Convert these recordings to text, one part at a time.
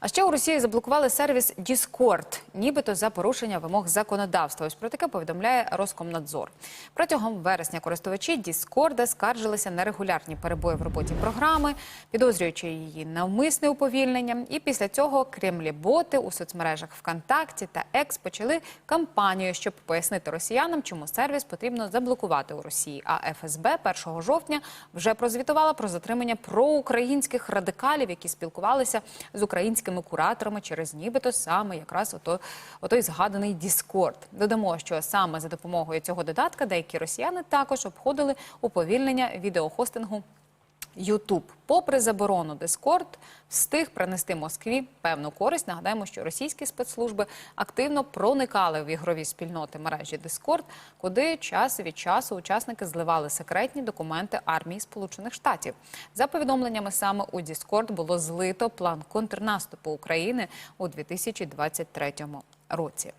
А ще у Росії заблокували сервіс Discord, нібито за порушення вимог законодавства. Ось про таке повідомляє Роскомнадзор. Протягом вересня користувачі Discord скаржилися на регулярні перебої в роботі програми, підозрюючи її навмисне уповільнення. І після цього кремлі-боти у соцмережах ВКонтакті та Екс почали кампанію, щоб пояснити росіянам, чому сервіс потрібно заблокувати у Росії. А ФСБ 1 жовтня вже прозвітувала про затримання проукраїнських радикалів, які спілкувалися з українськими кураторами через нібито саме якраз ото, отой згаданий Діскорд. Додамо, що саме за допомогою цього додатка деякі росіяни також обходили уповільнення відеохостингу YouTube. Попри заборону Discord, встиг принести Москві певну користь. Нагадаємо, що російські спецслужби активно проникали в ігрові спільноти мережі Discord, куди час від часу учасники зливали секретні документи армії Сполучених Штатів. За повідомленнями саме у Discord було злито план контрнаступу України у 2023 році.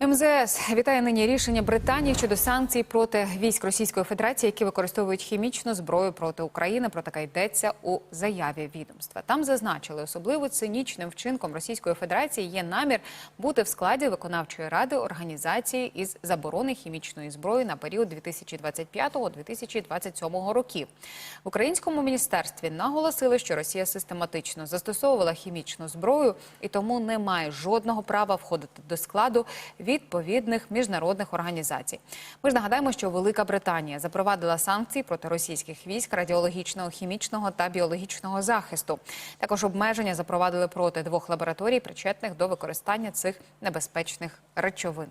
МЗС вітає нині рішення Британії щодо санкцій проти військ Російської Федерації, які використовують хімічну зброю проти України. Про таке йдеться у заяві відомства. Там зазначили, особливо цинічним вчинком Російської Федерації є намір бути в складі виконавчої ради організації із заборони хімічної зброї на період 2025-2027 років. В українському міністерстві наголосили, що Росія систематично застосовувала хімічну зброю і тому не має жодного права входити до складу відповідних міжнародних організацій. Ми ж нагадаємо, що Велика Британія запровадила санкції проти російських військ радіологічного, хімічного та біологічного захисту. Також обмеження запровадили проти двох лабораторій, причетних до використання цих небезпечних речовин.